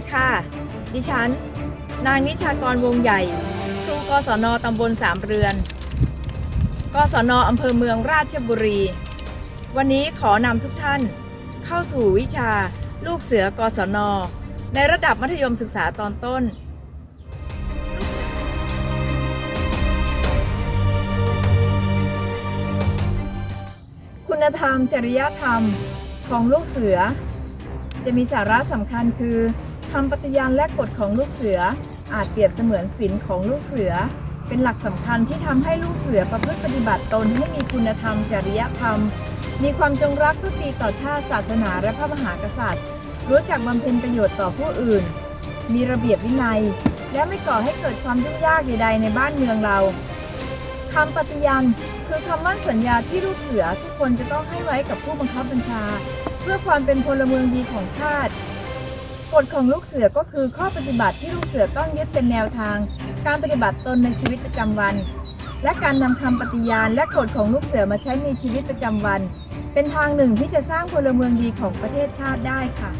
ดีค่ะ ดิฉัน นางนิชากรวงใหญ่ ครูกศนตำบลสามเรือน กศนอำเภอเมืองราชบุรี วันนี้ขอนำทุกท่าน เข้าสู่วิชาลูกเสือกศน ในระดับมัธยมศึกษาตอนต้นคุณธรรมจริยธรรมของลูกเสือ จะมีสาระสำคัญคือ คำปฏิญาณและกฎของลูกเสือ อาจเปรียบเสมือนศีลของลูกเสือ เป็นหลักสำคัญที่ทำให้ลูกเสือประพฤติปฏิบัติตนให้มีคุณธรรม จริยธรรม มีความจงรักภักดีต่อชาติศาสนาและพระมหากษัตริย์ รู้จักบำเพ็ญประโยชน์ต่อผู้อื่น มีระเบียบวินัย และไม่ก่อให้เกิดความยุ่งยากใดๆในบ้านเมืองเราคำปฏิญาณคือคำมั่นสัญญาที่ลูกเสือทุกคนจะต้องให้ไว้กับผู้บังคับบัญชา เพื่อความเป็นพลเมืองดีของชาติ กฎของลูกเสือก็คือข้อปฏิบัติที่ลูกเสือต้องยึดเป็นแนวทาง การปฏิบัติตนในชีวิตประจำวัน และการนำคำปฏิญาณและกฎของลูกเสือมาใช้ในชีวิตประจำวัน เป็นทางหนึ่งที่จะสร้างพลเมืองดีของประเทศชาติได้ค่ะ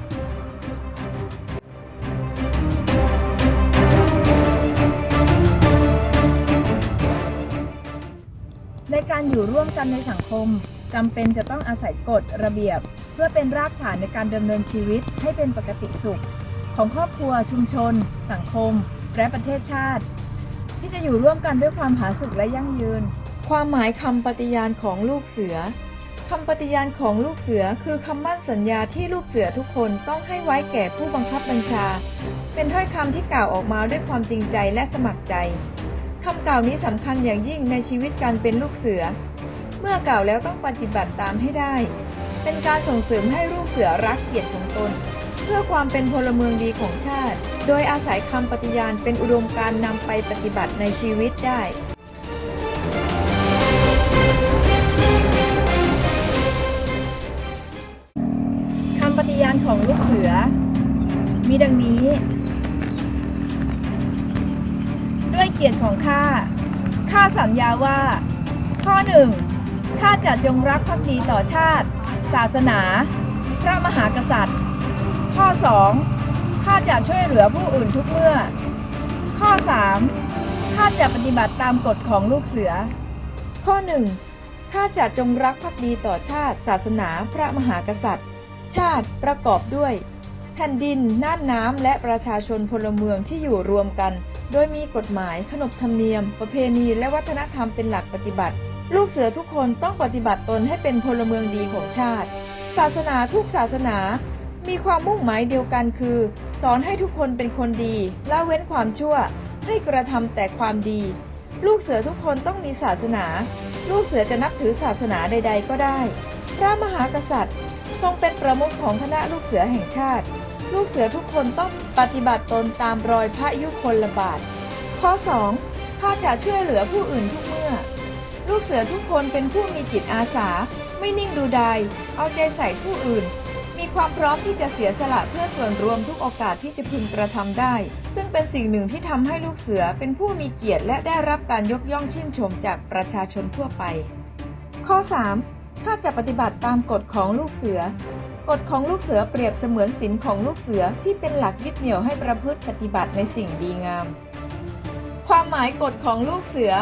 ในการอยู่ร่วมกันในสังคมจำเป็นจะต้องอาศัยกฎระเบียบ พื่อเป็นรากฐานในการดำเนินชีวิตให้เป็นปกติสุข ของครอบครัวชุมชน สังคม และประเทศชาติ ที่จะอยู่ร่วมกันด้วยความผาสุกและยั่งยืน ความหมายคำปฏิญาณของลูกเสือคำปฏิญาณของลูกเสือคือคำมั่นสัญญาที่ลูกเสือทุกคนต้องให้ไว้แก่ผู้บังคับบัญชา เป็นถ้อยคำที่กล่าวออกมาด้วยความจริงใจและสมัครใจคำกล่าวนี้สำคัญอย่างยิ่งในชีวิตการเป็นลูกเสือ เมื่อกล่าวแล้วต้องปฏิบัติตามให้ได้ เป็นการส่งเสริมให้ลูกเสือรักเกียรติของตน เพื่อความเป็นพลเมืองดีของชาติ โดยอาศัยคำปฏิญาณเป็นอุดมการนำไปปฏิบัติในชีวิตได้คำปฏิญาณของลูกเสือ มีดังนี้ ด้วยเกียรติของข้าข้าสัญญาว่า ข้อหนึ่งข้าจะจงรักภักดีต่อชาติ ศาสนา พระมหากษัตริย์ ข้อสองข้าจะช่วยเหลือผู้อื่นทุกเมื่อ ข้อสามข้าจะปฏิบัติตามกฎของลูกเสือ ข้อหนึ่งข้าจะจงรักภักดีต่อชาติ ศาสนา พระมหากษัตริย์ ชาติประกอบด้วย แผ่นดิน น่านน้ำและประชาชนพลเมืองที่อยู่รวมกัน โดยมีกฎหมายขนบธรรมเนียม ประเพณีและวัฒนธรรมเป็นหลักปฏิบัติ ลูกเสือทุกคนต้องปฏิบัติตนให้เป็นพลเมืองดีของชาติ ศาสนาทุกศาสนามีความมุ่งหมายเดียวกันคือ สอนให้ทุกคนเป็นคนดีละเว้นความชั่ว ให้กระทำแต่ความดี ลูกเสือทุกคนต้องมีศาสนา ลูกเสือจะนับถือศาสนาใด ๆ ก็ได้ พระมหากษัตริย์ ทรงเป็นประมุขของคณะลูกเสือแห่งชาติ ลูกเสือทุกคนต้องปฏิบัติตนตามรอยพระยุคลบาทข้อ 2. ข้าจะช่วยเหลือผู้อื่นทุก ลูกเสือทุกคนเป็นผู้มีจิตอาสา ไม่นิ่งดูดาย เอาใจใส่ผู้อื่น มีความพร้อมที่จะเสียสละเพื่อส่วนรวมทุกโอกาสที่จะพึงกระทำได้ ซึ่งเป็นสิ่งหนึ่งที่ทำให้ลูกเสือเป็นผู้มีเกียรติและได้รับการยกย่องชื่นชมจากประชาชนทั่วไป ข้อ 3. ข้าจะปฏิบัติตามกฎของลูกเสือกฎของลูกเสือเปรียบเสมือนศีลของลูกเสือที่เป็นหลักยึดเหนี่ยวให้ประพฤติปฏิบัติในสิ่งดีงาม ความหมายกฎของลูกเสือ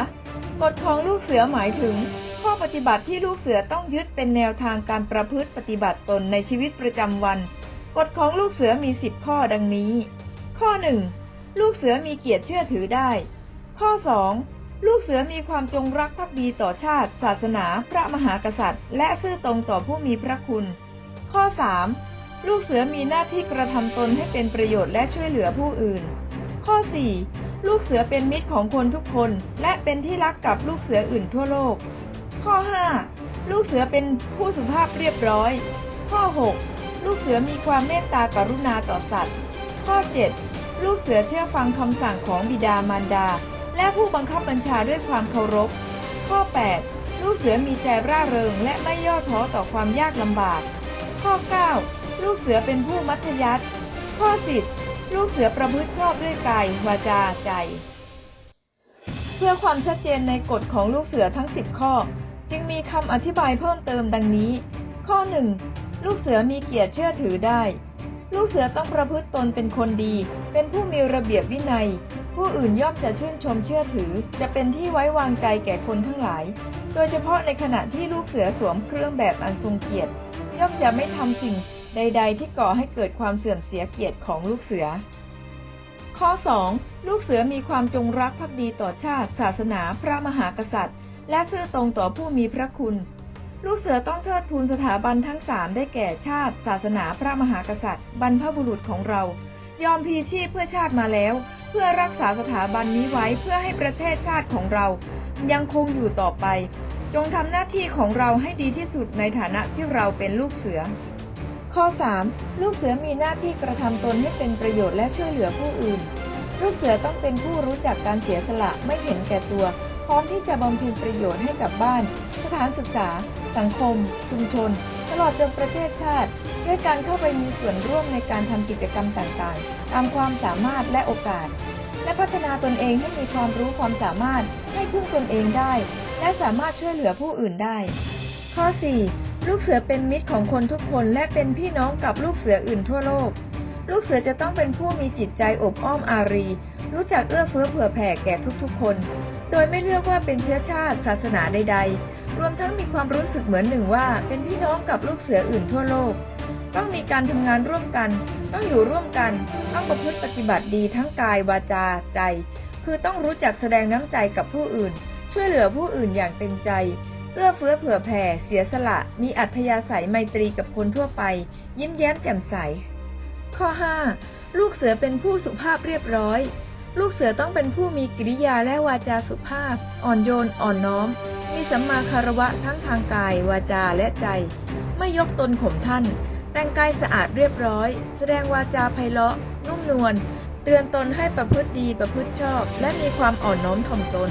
กฎของลูกเสือหมายถึง ข้อปฏิบัติที่ลูกเสือต้องยึดเป็นแนวทางการประพฤติปฏิบัติตนในชีวิตประจำวัน กฎของลูกเสือมีสิบข้อดังนี้ ข้อ 1. ลูกเสือมีเกียรติเชื่อถือได้ ข้อ 2. ลูกเสือมีความจงรักภักดีต่อชาติ ศาสนา พระมหากษัตริย์ และซื่อตรงต่อผู้มีพระคุณ ข้อ 3. ลูกเสือมีหน้าที่กระทำตนให้เป็นประโยชน์และช่วยเหลือผู้อื่น ข้อ 4. ลูกเสือเป็นมิตรของคนทุกคน และเป็นที่รักกับลูกเสืออื่นทั่วโลก ข้อ 5. ลูกเสือเป็นผู้สุภาพเรียบร้อย ข้อ 6. ลูกเสือมีความเมตตากรุณาต่อสัตว์ ข้อ 7. ลูกเสือเชื่อฟังคำสั่งของบิดามารดา และผู้บังคับบัญชาด้วยความเคารพ ข้อ 8. ลูกเสือมีใจร่าเริงและไม่ย่อท้อต่อความยากลำบาก ข้อ 9. ลูกเสือเป็นผู้มัธยัสถ์ข้อ 10. ลูกเสือประพฤติชอบด้วยกายวาจาใจ เพื่อความชัดเจนในกฎของลูกเสือทั้ง 10 ข้อ จึงมีคำอธิบายเพิ่มเติมดังนี้ ข้อ 1. ลูกเสือมีเกียรติเชื่อถือได้ ลูกเสือต้องประพฤติตนเป็นคนดี เป็นผู้มีระเบียบวินัย ผู้อื่นย่อมจะชื่นชมเชื่อถือ จะเป็นที่ไว้วางใจแก่คนทั้งหลาย โดยเฉพาะในขณะที่ลูกเสือสวมเครื่องแบบอันทรงเกียรติ ย่อมจะไม่ทำสิ่ง ใด ๆ ที่ก่อให้เกิดความเสื่อมเสียเกียรติของลูกเสือ ข้อ 2. ลูกเสือมีความจงรักภักดีต่อชาติ ศาสนา พระมหากษัตริย์ และซื่อตรงต่อผู้มีพระคุณ ลูกเสือต้องเทิดทูนสถาบันทั้งสามได้แก่ชาติ ศาสนา พระมหากษัตริย์ บรรพบุรุษของเรา ยอมพีชีพเพื่อชาติมาแล้ว เพื่อรักษาสถาบันนี้ไว้เพื่อให้ประเทศชาติของเรา ยังคงอยู่ต่อไป จงทำหน้าที่ของเราให้ดีที่สุดในฐานะที่เราเป็นลูกเสือ ข้อ 3. ลูกเสือมีหน้าที่กระทำตนให้เป็นประโยชน์และช่วยเหลือผู้อื่น ลูกเสือต้องเป็นผู้รู้จักการเสียสละไม่เห็นแก่ตัว พร้อมที่จะบำเพ็ญประโยชน์ให้กับบ้าน สถานศึกษา สังคม ชุมชน ตลอดจนประเทศชาติ ด้วยการเข้าไปมีส่วนร่วมในการทำกิจกรรมต่างๆ ตามความสามารถและโอกาส และพัฒนาตนเองให้มีความรู้ความสามารถให้พึ่งตนเองได้ และสามารถช่วยเหลือผู้อื่นได้ ข้อ 4. ลูกเสือเป็นมิตรของคนทุกคนและเป็นพี่น้องกับลูกเสืออื่นทั่วโลก ลูกเสือจะต้องเป็นผู้มีจิตใจอบอ้อมอารี รู้จักเอื้อเฟื้อเผื่อแผ่แก่ทุกๆคน โดยไม่เลือกว่าเป็นเชื้อชาติ ศาสนาใด ๆ รวมทั้งมีความรู้สึกเหมือนหนึ่งว่า เป็นพี่น้องกับลูกเสืออื่นทั่วโลก ต้องมีการทำงานร่วมกัน ต้องอยู่ร่วมกัน ต้องประพฤติปฏิบัติดีทั้งกายวาจาใจ คือต้องรู้จักแสดงน้ำใจกับผู้อื่น ช่วยเหลือผู้อื่นอย่างเต็มใจ อื้อเฟื้อเผื่อแผ่ เสียสละ มีอัธยาศัยไมตรีกับคนทั่วไป ยิ้มแย้มแจ่มใส ข้อ 5. ลูกเสือเป็นผู้สุภาพเรียบร้อย ลูกเสือต้องเป็นผู้มีกิริยาและวาจาสุภาพ อ่อนโยน อ่อนน้อม มีสัมมาคารวะทั้งทางกาย วาจาและใจ ไม่ยกตนข่มท่าน แต่งกายสะอาดเรียบร้อย แสดงวาจาไพเราะ นุ่มนวล เตือนตนให้ประพฤติดีประพฤติชอบ และมีความอ่อนน้อมถ่อมตน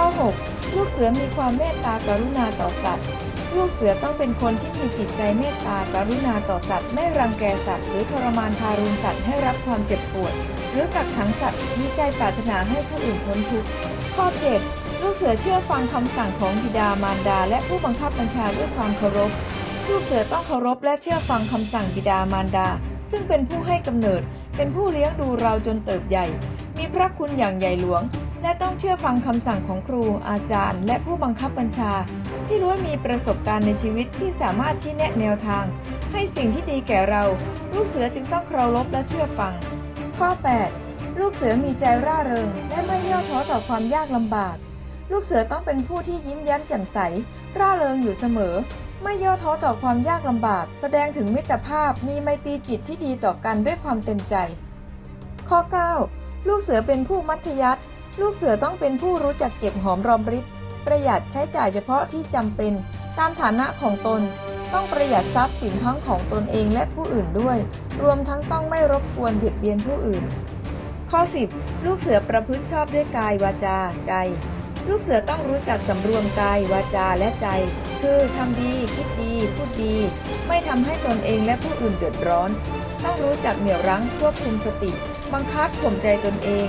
ข้อ 6. ลูกเสือมีความเมตตากรุณาต่อสัตว์ ลูกเสือต้องเป็นคนที่มีจิตใจเมตตากรุณาต่อสัตว์ ไม่รังแกสัตว์ หรือทรมานทารุณสัตว์ให้รับความเจ็บปวด หรือกักขังสัตว์มีใจปรารถนาให้ผู้อื่นพ้นทุกข์ ข้อ 7. ลูกเสือเชื่อฟังคำสั่งของบิดามารดา และผู้บังคับบัญชาด้วยความเคารพ ลูกเสือต้องเคารพและเชื่อฟังคำสั่งบิดามารดา ซึ่งเป็นผู้ให้กำเนิด เป็นผู้เลี้ยงดูเราจนเติบใหญ่ มีพระคุณอย่างใหญ่หลวง และต้องเชื่อฟังคำสั่งของครู อาจารย์ และผู้บังคับบัญชา ที่ล้วนมีประสบการณ์ในชีวิตที่สามารถชี้แนะแนวทาง ให้สิ่งที่ดีแก่เรา ลูกเสือจึงต้องเคารพและเชื่อฟัง ข้อ 8 ลูกเสือมีใจร่าเริง และไม่ย่อท้อต่อความยากลำบาก ลูกเสือต้องเป็นผู้ที่ยิ้มแย้มแจ่มใส ร่าเริงอยู่เสมอ ไม่ย่อท้อต่อความยากลำบาก แสดงถึงมิตรภาพมีไมตรีจิตที่ดีต่อกันด้วยความเต็มใจ ข้อ 9 ลูกเสือเป็นผู้มัธยัติ ลูกเสือต้องเป็นผู้รู้จักเก็บหอมรอมริบ ประหยัดใช้จ่ายเฉพาะที่จำเป็น ตามฐานะของตน ต้องประหยัดทรัพย์สินทั้งของตนเองและผู้อื่นด้วย รวมทั้งต้องไม่รบกวนเบียดเบียนผู้อื่น ข้อ 10 ลูกเสือประพฤติชอบด้วยกายวาจาใจ ลูกเสือต้องรู้จักสำรวมกายวาจาและใจ คือทำดีคิดดีพูดดี ไม่ทำให้ตนเองและผู้อื่นเดือดร้อน ต้องรู้จักเหนี่ยวรั้งควบคุมสติ บังคับข่มใจตนเอง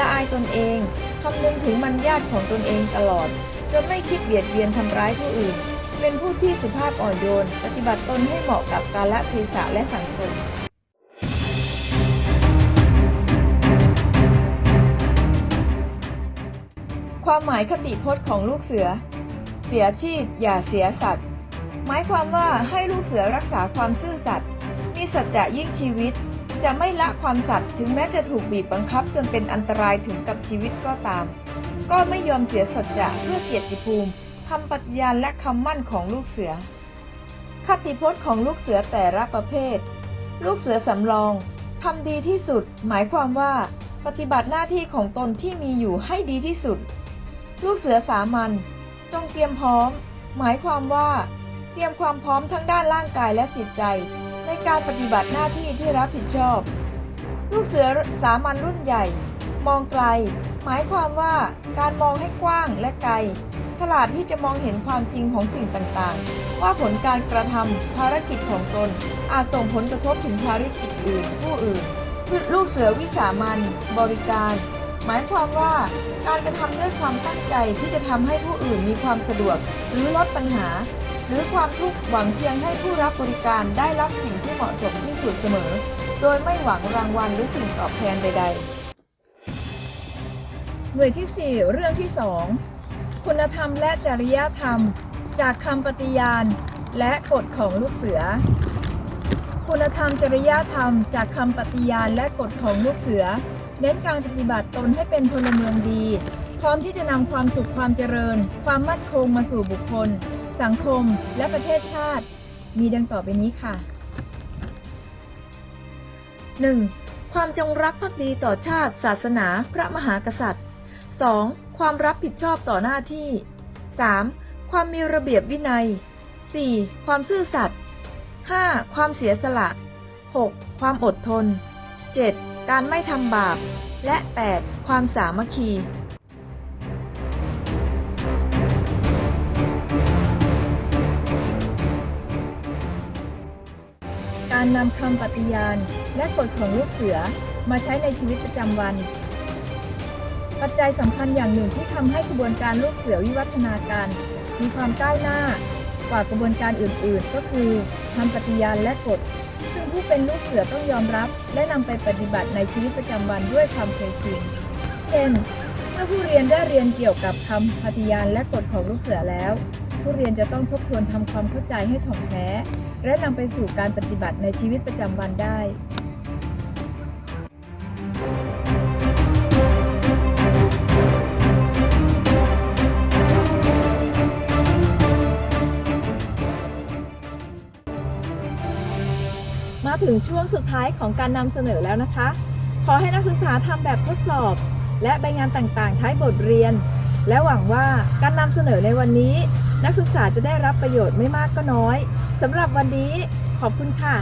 ละอายตนเองคำนึงถึงมันญาติของตนเองตลอดจนไม่คิดเบียดเบียนทำร้ายผู้อื่น เป็นผู้ที่สุภาพอ่อนโยน ปฏิบัติตนให้เหมาะกับกาลเทศะและสังคมความหมายคติพจน์ของลูกเสือ เสียชีพอย่าเสียสัตว์ หมายความว่าให้ลูกเสือรักษาความซื่อสัตย์มีสัจจะยิ่งชีวิต จะไม่ละความสัตย์ถึงแม้จะถูกบีบบังคับจนเป็นอันตรายถึงกับชีวิตก็ตาม ก็ไม่ยอมเสียสัจจะเพื่อเกียรติภูมิคำปฏิญาณและคำมั่นของลูกเสือ คติพจน์ของลูกเสือแต่ละประเภท ลูกเสือสำรองทำดีที่สุด หมายความว่า ปฏิบัติหน้าที่ของตนที่มีอยู่ให้ดีที่สุด ลูกเสือสามัญจงเตรียมพร้อม หมายความว่า เตรียมความพร้อมทั้งด้านร่างกายและจิตใจ ในการปฏิบัติหน้าที่ที่รับผิดชอบ ลูกเสือสามัญรุ่นใหญ่ มองไกล หมายความว่าการมองให้กว้างและไกล ฉลาดที่จะมองเห็นความจริงของสิ่งต่างๆ ว่าผลการกระทำภารกิจของตน อาจส่งผลกระทบถึงภารกิจอื่นผู้อื่น ลูกเสือวิสามันบริการหมายความว่าการกระทำด้วยความตั้งใจที่จะทำให้ผู้อื่นมีความสะดวกหรือลดปัญหา หรือความทุกข์หวังเพียงให้ผู้รับบริการได้รับสิ่งที่เหมาะสมที่สุดเสมอ โดยไม่หวังรางวัลหรือสิ่งตอบแทนใด ๆ หน่วยที่ 4 เรื่องที่ 2 คุณธรรมและจริยธรรม จากคำปฏิญาณ และกฎของลูกเสือ คุณธรรมจริยธรรม จากคำปฏิญาณและกฎของลูกเสือ เน้นการปฏิบัติตนให้เป็นพลเมืองดี พร้อมที่จะนำความสุขความเจริญ ความมั่นคงมาสู่บุคคล สังคมและประเทศชาติ มีดังต่อไปนี้ค่ะ 1. ความจงรักภักดีต่อชาติ ศาสนา พระมหากษัตริย์ 2. ความรับผิดชอบต่อหน้าที่ 3. ความมีระเบียบวินัย 4. ความซื่อสัตย์ 5. ความเสียสละ 6. ความอดทน 7. การไม่ทำบาป และ 8. ความสามัคคี นำคำปฏิญาณ และกฎของลูกเสือมาใช้ในชีวิตประจำวัน ปัจจัยสำคัญอย่างหนึ่งที่ทำให้กระบวนการลูกเสือวิวัฒนาการ มีความก้าวหน้ากว่ากระบวนการอื่น ๆ ก็คือคำปฏิญาณและกฎ ซึ่งผู้เป็นลูกเสือต้องยอมรับ และนำไปปฏิบัติในชีวิตประจำวันด้วยความเคยชิน เช่น เมื่อผู้เรียนได้เรียนเกี่ยวกับคำปฏิญาณและกฎของลูกเสือแล้ว ผู้เรียนจะต้องทบทวนทำความเข้าใจให้ถ่องแท้ และนำไปสู่การปฏิบัติในชีวิตประจำวันได้มาถึงช่วงสุดท้ายของการนำเสนอแล้วนะคะ ขอให้นักศึกษาทำแบบทดสอบ และใบงานต่างๆ ท้ายบทเรียน และหวังว่าการนำเสนอในวันนี้ นักศึกษาจะได้รับประโยชน์ไม่มากก็น้อยสำหรับวันนี้ขอบคุณค่ะ